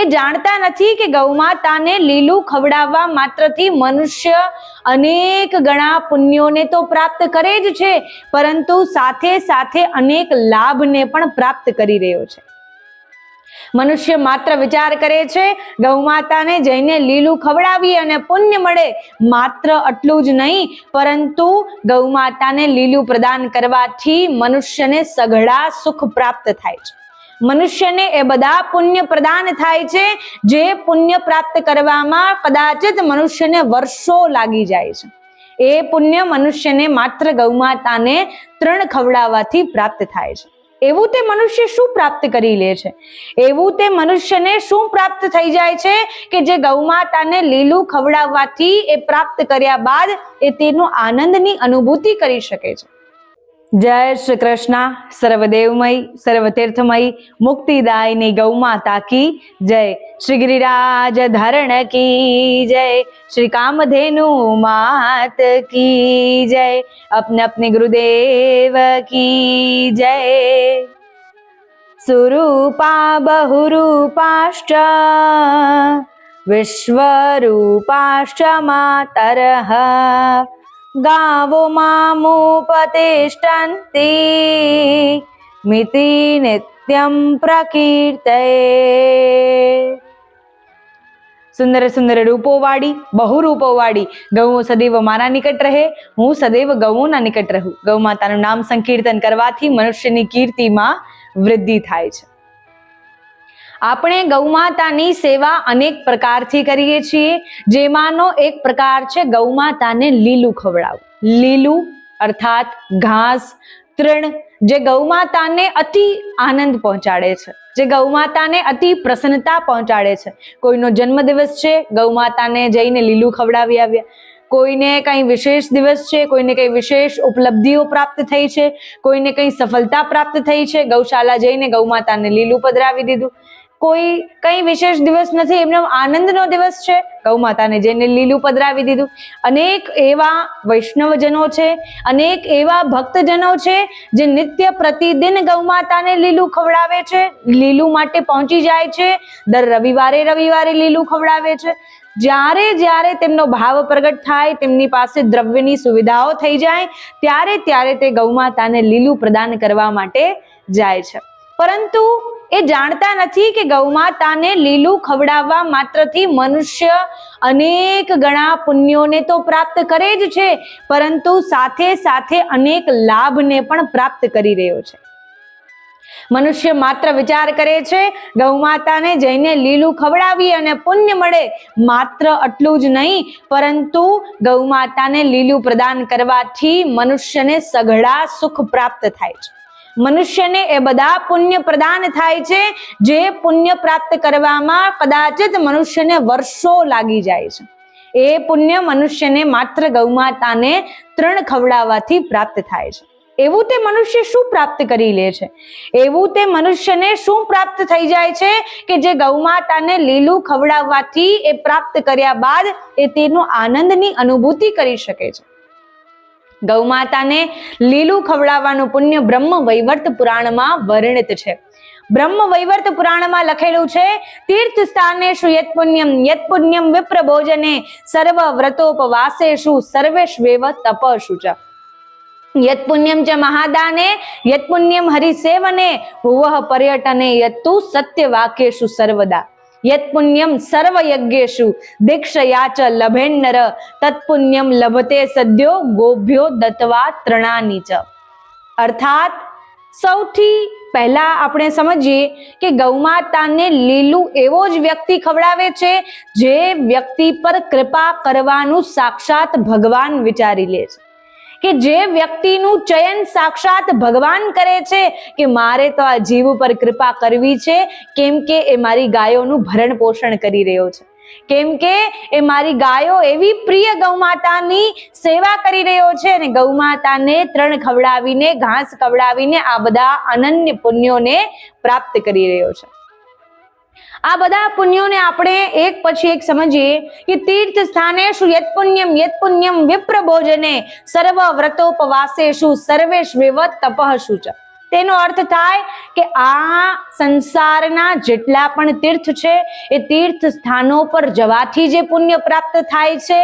એ જાણતા નથી કે ગૌમાતાને લીલું ખવડાવવા માત્રથી મનુષ્ય અનેક ગણા પુણ્યોને તો પ્રાપ્ત કરે જ છે, પરંતુ સાથે સાથે અનેક લાભને પણ પ્રાપ્ત કરી રહ્યો છે. મનુષ્ય માત્ર વિચાર કરે છે, ગૌમાતાને જઈને લીલું ખવડાવી અને પુણ્ય મળે માત્ર આટલું જ નહીં, પરંતુ ગૌમાતાને લીલું પ્રદાન કરવાથી મનુષ્યને સઘળા સુખ પ્રાપ્ત થાય છે. મનુષ્યને એ બધા પુણ્ય પ્રદાન થાય છે, જે પુણ્ય પ્રાપ્ત કરવામાં કદાચિત મનુષ્યને વર્ષો લાગી જાય છે. એ પુણ્ય મનુષ્યને માત્ર ગૌમાતાને તૃણ ખવડાવવાથી પ્રાપ્ત થાય છે. એવું તે મનુષ્ય શું પ્રાપ્ત કરી લે છે? એવું તે મનુષ્યને શું પ્રાપ્ત થઈ જાય છે કે જે ગૌમાતાને લીલું ખવડાવવાથી એ પ્રાપ્ત કર્યા બાદ એ તેનો આનંદની અનુભૂતિ કરી શકે છે? જય શ્રી કૃષ્ણ. સર્વદેવમય, સર્વતીર્થમય, મુક્તિદાયની ગૌમાતા કી જય. શ્રી ગિરિરાજ ધરણ કી જય. શ્રી કામધેનુ માત કી જય. અપને અપને ગુરુદેવ કી જય. સુરૂપા બહુરૂપાશ્ચ, વિશ્વરૂપાશ્ચ માતરહ. ગાવો મામુ પ્રતિષ્ઠંતિ મિતિ નિત્યમ પ્રકીર્તય સુંદર સુંદર રૂપોવાળી બહુ રૂપોવાળી ગૌ સદૈવ મારા નિકટ રહે, હું સદૈવ ગૌના નિકટ રહું. ગૌ માતાનું નામ સંકીર્તન કરવાથી મનુષ્યની કીર્તિમાં વૃદ્ધિ થાય છે. આપણે ગૌમાતાની સેવા અનેક પ્રકારથી કરીએ છીએ. જેમાંનો એક પ્રકાર છે ગૌમાતાને લીલું ખવડાવવું. લીલું અર્થાત ઘાસ, તૃણ, જે ગૌમાતાને અતિ આનંદ પહોંચાડે છે. જે ગૌમાતાને અતિ પ્રસન્નતા પહોંચાડે છે. કોઈનો જન્મદિવસ છે, ગૌમાતાને જઈને લીલું ખવડાવી આવ્યા. કોઈને કંઈ વિશેષ દિવસ છે, કોઈને કંઈ વિશેષ ઉપલબ્ધિઓ પ્રાપ્ત થઈ છે, કોઈને કંઈ સફળતા પ્રાપ્ત થઈ છે ગૌશાલા જઈને ગૌમાતાને લીલું પધરાવી દીધું. કોઈ કંઈ વિશેષ દિવસ નથી, એમનો આનંદનો દિવસ છે. ગૌ માતાને જઈને લીલું પધરાવી દીધું. અનેક એવા વૈષ્ણવજનો છે, અનેક એવા ભક્તજનો છે, જે નિત્ય પ્રતિદિન ગૌ માતાને લીલું ખવડાવે છે, લીલું માટે પહોંચી જાય છે, દર રવિવારે રવિવારે લીલું ખવડાવે છે. જ્યારે જ્યારે તેમનો ભાવ પ્રગટ થાય, તેમની પાસે દ્રવ્યની સુવિધાઓ થઈ જાય, ત્યારે ત્યારે તે ગૌમાતાને લીલું પ્રદાન કરવા માટે જાય છે. પરંતુ એ જાણતા નથી કે ગૌમાતાને લીલું ખવડાવવા માત્રથી મનુષ્ય અનેક ગણા પુણ્યોને તો પ્રાપ્ત કરે જ છે, પરંતુ સાથે સાથે અનેક લાભને પણ પ્રાપ્ત કરી રહ્યો છે. મનુષ્ય માત્ર વિચાર કરે છે, ગૌમાતાને જઈને લીલું ખવડાવી અને પુણ્ય મળે માત્ર આટલું જ નહીં, પરંતુ ગૌમાતાને લીલું પ્રદાન કરવાથી મનુષ્યને સઘળા સુખ પ્રાપ્ત થાય છે. મનુષ્યને એ બધા પુણ્ય પ્રદાન થાય છે, જે પુણ્ય પ્રાપ્ત કરવામાં કદાચિત મનુષ્યને વર્ષો લાગી જાય છે. એ પુણ્ય મનુષ્યને માત્ર ગૌમાતાને તૃણ ખવડાવવાથી પ્રાપ્ત થાય છે. એવું તે મનુષ્ય શું પ્રાપ્ત કરી લે છે? એવું તે મનુષ્યને શું પ્રાપ્ત થઈ જાય છે કે જે ગૌમાતાને લીલું ખવડાવવાથી એ પ્રાપ્ત કર્યા બાદ એ તેનો આનંદની અનુભૂતિ કરી શકે છે? ગૌમાતાને લીલું ખવડાવવાનું પુણ્ય બ્રહ્મ વૈવર્ત પુરાણમાં વર્ણિત છે. બ્રહ્મ વૈવર્ત પુરાણમાં લખેલું છે, તીર્થ શું યત પુણ્યમ યત પુણ્યમ વિપ્ર ભોજને સર્વ વ્રતોપવાસેષુ સર્વેષ્વેવ તપશુ ચ. યત પુણ્યમ ચ મહાદાને, યત પુણ્યમ હરિસેવને, ભુવઃ પર્યટને યત્તુ સત્ય વાક્યેશુ સર્વદા. યત સર્વ યજ્ઞેશુ દીક્ષયા ચ લભેન્નર તત્પુણ્યમ લભતે સદ્યો ગોભ્યો દત્વા ત્રણાની ચ અર્થાત સૌથી પહેલા આપણે સમજીએ કે ગૌમાતાને લીલું એવો જ વ્યક્તિ ખવડાવે છે જે વ્યક્તિ પર કૃપા કરવાનું સાક્ષાત ભગવાન વિચારી લે છે. કે જે વ્યક્તિનું ચયન સાક્ષાત ભગવાન કરે છે કે મારે તો આ જીવ ઉપર કૃપા કરવી છે, કેમ કે એ મારી ગાયોનું ભરણ પોષણ કરી રહ્યો છે. કેમ કે એ મારી ગાયો એવી પ્રિય ગૌમાતાની સેવા કરી રહ્યો છે અને ગૌમાતાને ત્રણ ખવડાવીને, ઘાસ ખવડાવીને આ બધા અનન્ય પુણ્યોને પ્રાપ્ત કરી રહ્યો છે. આ બધા પુણ્યોને આપણે એક પછી એક સમજીએ કે તીર્થ શું યત પુણ્યમ યત પુણ્યમ વિપ્ર ભોજને સર્વ સર્વેશ વિવત તપઃ ચ તેનો અર્થ થાય કે આ સંસારના જેટલા પણ તીર્થ છે, એ તીર્થ સ્થાનો પર જવાથી જે પુણ્ય પ્રાપ્ત થાય છે,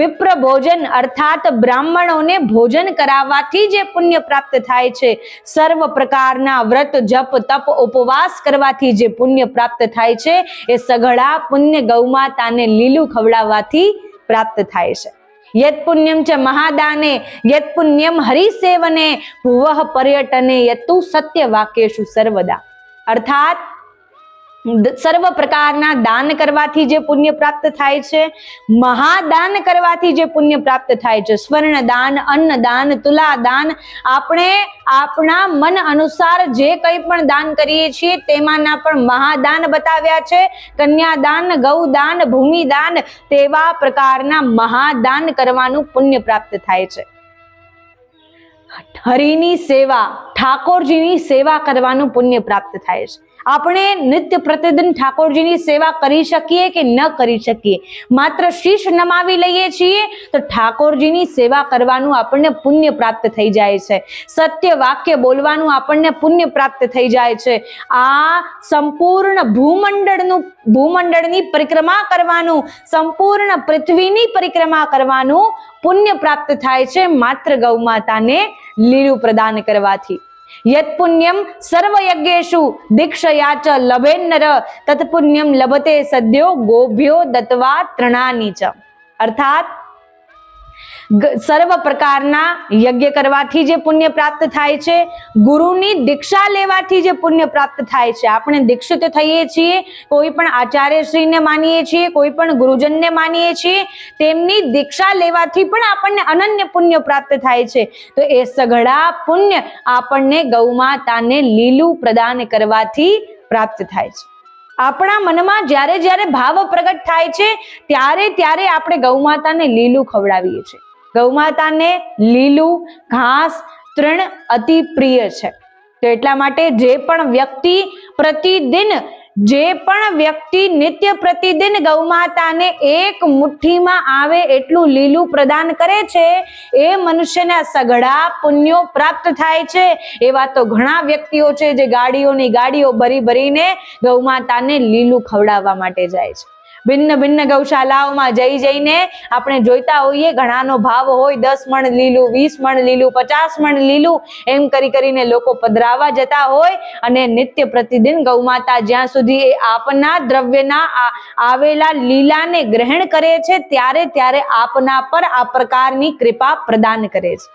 વિપ્ર ભોજન અર્થાત બ્રાહ્મણોને ભોજન કરાવવાથી જે પુણ્ય પ્રાપ્ત થાય છે, સર્વ પ્રકારના વ્રત, જપ, તપ, ઉપવાસ કરવાથી જે પુણ્ય પ્રાપ્ત થાય છે, એ સઘળા પુણ્ય ગૌમાતાને લીલું ખવડાવવાથી પ્રાપ્ત થાય છે. યત પુણ્યમ ચ મહાદાને યત પુણ્યમ હરિસેવને ભુવઃ પર્યટને યતુ સત્ય વાક્યેષુ સર્વદા. અર્થાત સર્વ પ્રકારના દાન કરવાથી જે પુણ્ય પ્રાપ્ત થાય છે, મહાદાન કરવાથી જે પુણ્ય પ્રાપ્ત થાય છે સ્વર્ણ દાન અન્ન દાન તુલા દાન આપણે આપણા મન અનુસાર જે કંઈ પણ દાન કરીએ છીએ તેમાંના પણ મહાદાન બતાવ્યા છે, કન્યાદાન, ગૌદાન, ભૂમિદાન, તેવા પ્રકારના મહાદાન કરવાનું પુણ્ય પ્રાપ્ત થાય છે. હરિની સેવા, ઠાકોરજીની સેવા કરવાનું પુણ્ય પ્રાપ્ત થાય છે. આપણે નિત્ય પ્રતિદિન ઠાકોરજીની સેવા કરી શકીએ કે ન કરી શકીએ? માત્ર શીશ નમાવી લઈએ છીએ તો ઠાકોરજીની સેવા કરવાનું આપણને પુણ્ય પ્રાપ્ત થઈ જાય છે. સત્ય વાક્ય બોલવાનું આપણને પુણ્ય પ્રાપ્ત થઈ જાય છે. આ સંપૂર્ણ ભૂમંડળનું, ભૂમંડળની પરિક્રમા કરવાનું, સંપૂર્ણ પૃથ્વીની પરિક્રમા કરવાનું પુણ્ય પ્રાપ્ત થાય છે માત્ર ગૌમાતાને લીલું પ્રદાન કરવાથી. યત પુણ્યમ સર્વયજ્ઞેષુ દીક્ષયા ચ લભેન્નર તત્પુણ્યમ લભતે સદ્યો ગોભ્યો દત્વા તૃણાની ચ અર્થાત સર્વ પ્રકારના યજ્ઞ કરવાથી જે પુણ્ય પ્રાપ્ત થાય છે, ગુરુની દીક્ષા લેવાથી જે પુણ્ય પ્રાપ્ત થાય છે. આપણે દીક્ષિત થઈએ છીએ, કોઈ પણ આચાર્યશ્રીને માનીએ છીએ, કોઈ પણ ગુરુજનને માનીએ છીએ, તેમની દીક્ષા લેવાથી પણ આપણને અનન્ય પુણ્ય પ્રાપ્ત થાય છે. તો એ સઘળા પુણ્ય આપણને ગૌમાતાને લીલું પ્રદાન કરવાથી પ્રાપ્ત થાય છે. આપણા મનમાં જ્યારે જ્યારે ભાવ પ્રગટ થાય છે, ત્યારે ત્યારે આપણે ગૌમાતાને લીલું ખવડાવીએ છીએ. ગૌમાતાને લીલું, ઘાસ તૃણ અતિ પ્રિય છે. તો એટલા માટે જે પણ વ્યક્તિ પ્રતિદિન, જે પણ વ્યક્તિ નિત્ય પ્રતિદિન ગૌમાતાને એક મુઠ્ઠીમાં આવે એટલું લીલું પ્રદાન કરે છે, એ મનુષ્યના સઘળા પુણ્યો પ્રાપ્ત થાય છે. એવા તો ઘણા વ્યક્તિઓ છે જે ગાડીઓની ગાડીઓ ભરી ભરીને ગૌમાતાને લીલું ખવડાવવા માટે જાય છે. ભિન્ન ભિન્ન ગૌશાલાઓમાં જઈ જઈને આપણે જોઈતા હોઈએ. ઘણાનો ભાવ હોય દસ મણ લીલું, વીસ મણ લીલું, પચાસ મણ લીલું એમ કરી કરીને લોકો પધરાવા જતા હોય અને નિત્ય પ્રતિદિન ગૌમાતા જ્યાં સુધી એ આપના દ્રવ્યના આવેલા લીલાને ગ્રહણ કરે છે, ત્યારે ત્યારે આપના પર આ પ્રકારની કૃપા પ્રદાન કરે છે.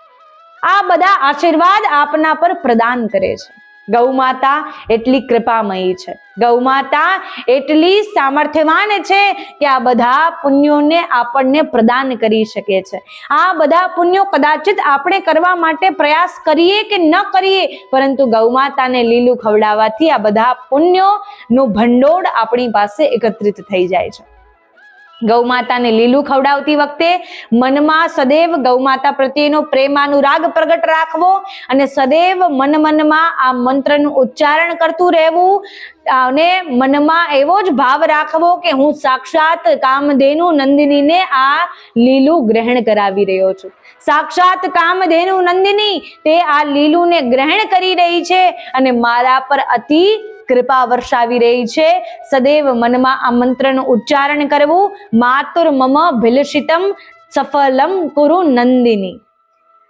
આ બધા આશીર્વાદ આપના પર પ્રદાન કરે છે. ગૌમાતા એટલી કૃપામયી છે. ગૌમાતા એટલી સામર્થ્યવાન છે કે આ બધા પુણ્યોને આપણને પ્રદાન કરી શકે છે. આ બધા પુણ્યો કદાચિત આપણે કરવા માટે પ્રયાસ કરીએ કે ન કરીએ, પરંતુ ગૌમાતાને લીલું ખવડાવવાથી આ બધા પુણ્યોનું ભંડોળ આપણી પાસે એકત્રિત થઈ જાય છે. ગૌમાતાને લીલું ખવડાવતી વખતે મનમાં સદૈવ ગૌમાતા પ્રત્યેનો પ્રેમાનુરાગ પ્રગટ રાખવો અને સદૈવ મન મનમાં આ મંત્રનું ઉચ્ચારણ કરતું રહેવું અને મનમાં એવો જ ભાવ રાખવો કે હું સાક્ષાત કામધેનુ નંદિનીને આ લીલું ગ્રહણ કરાવી રહ્યો છું. સાક્ષાત કામધેનુ નંદિની, તે આ લીલુંને ગ્રહણ કરી રહી છે અને મારા પર અતિ કૃપા વર્ષાવી રહી છે. સદૈવ મનમાં આ મંત્રનું ઉચ્ચારણ કરવું. માતુર મમ ભિલષિતમ સફલમ કુરુ નંદિની.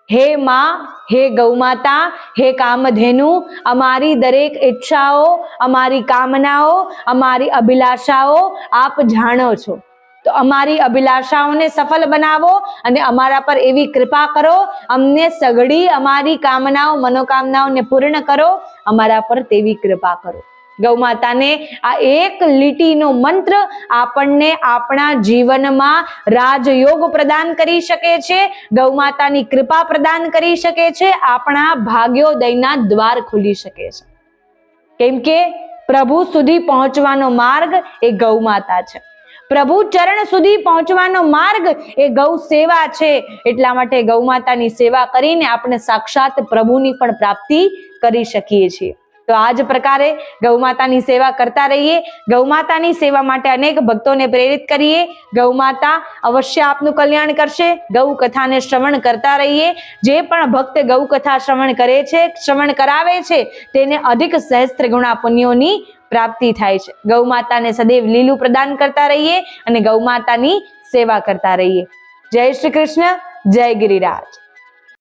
હે માં, હે ગૌમાતા, હે કામધેનુ, અમારી દરેક ઈચ્છાઓ, અમારી કામનાઓ, અમારી અભિલાષાઓ આપ જાણો છો. તો અમારી અભિલાષાઓને સફળ બનાવો અને અમારા પર એવી કૃપા કરો. અમને સઘળી અમારી કામનાઓ, મનોકામનાઓને પૂર્ણ કરો. અમારા પર તેવી કૃપા કરો. ગૌમાતાને આ એક લીટીનો મંત્ર આપણને આપણા જીવનમાં રાજયોગ પ્રદાન કરી શકે છે ગૌમાતાની કૃપા પ્રદાન કરી શકે છે, આપણા ભાગ્યોદયના દ્વાર ખુલી શકે છે. કેમ કે પ્રભુ સુધી પહોંચવાનો માર્ગ એ ગૌમાતા છે. પ્રભુ ચરણ સુધી પહોંચવાનો માર્ગ એ ગૌ સેવા છે. એટલા માટે ગૌમાતાની સેવા કરીને આપણે સાક્ષાત પ્રભુની પણ પ્રાપ્તિ કરી શકીએ છીએ. તો આ જ પ્રકારે ગૌ માતાની સેવા કરતા રહીએ. ગૌ માતાની સેવા માટે અનેક ભક્તોને પ્રેરિત કરીએ. ગૌ માતા અવશ્ય આપનું કલ્યાણ કરશે. ગૌ કથાને શ્રવણ કરતા રહીએ. જે પણ ભક્ત ગૌ કથા શ્રવણ કરે છે, શ્રવણ કરાવે છે, તેને અધિક સહસ્ત્ર ગુણા પુણ્યોની પ્રાપ્તિ થાય છે. ગૌ માતાને સદૈવ લીલું પ્રદાન કરતા રહીએ અને ગૌ માતાની સેવા કરતા રહીએ. જય શ્રી કૃષ્ણ, જય ગિરિરાજ.